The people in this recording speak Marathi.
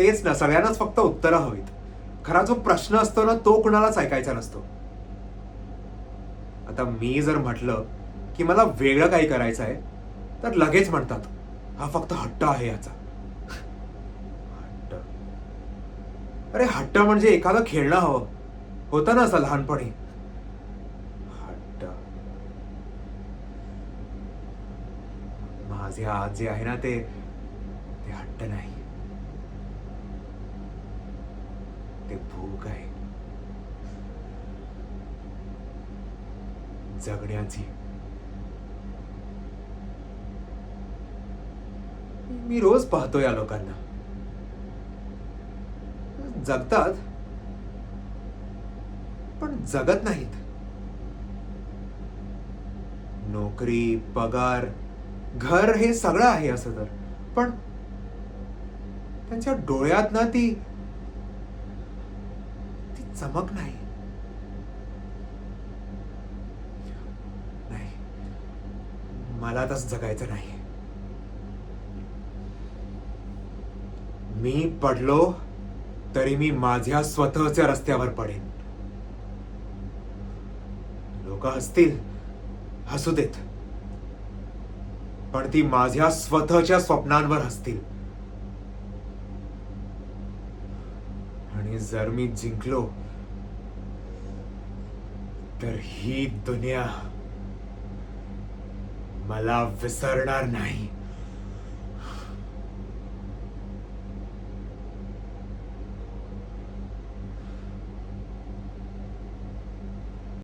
तेच ना सगळ्यांनाच फक्त उत्तरं हवीत. खरा जो प्रश्न असतो ना तो कुणालाच ऐकायचा नसतो. आता मी जर म्हटलं की मला वेगळं काही करायचं आहे तर लगेच म्हणतात हा फक्त हट्ट आहे याचा. हट्ट? अरे हट्ट म्हणजे एखादं खेळणं हवं. होतं ना असं लहानपणी. हट्ट? माझे आज जे आहे ना ते ते हट्ट नाही. ते भूक आहे. जगण्याची. मी रोज पाहतो या लोकांना. जगतात. पण जगत नाहीत. नोकरी पगार घर हे सगळं आहे असं तर. पण त्यांच्या डोळ्यात ना ती ती चमक नाही मला तस जगायचं नाही मी पडलो तरी मी माझ्या स्वतःच्या रस्त्यावर पडेन लोक हसतील हसू देत पण ती माझ्या स्वतःच्या स्वप्नांवर हसतील आणि जर मी जिंकलो तर ही दुनिया मला विसरणार नाही.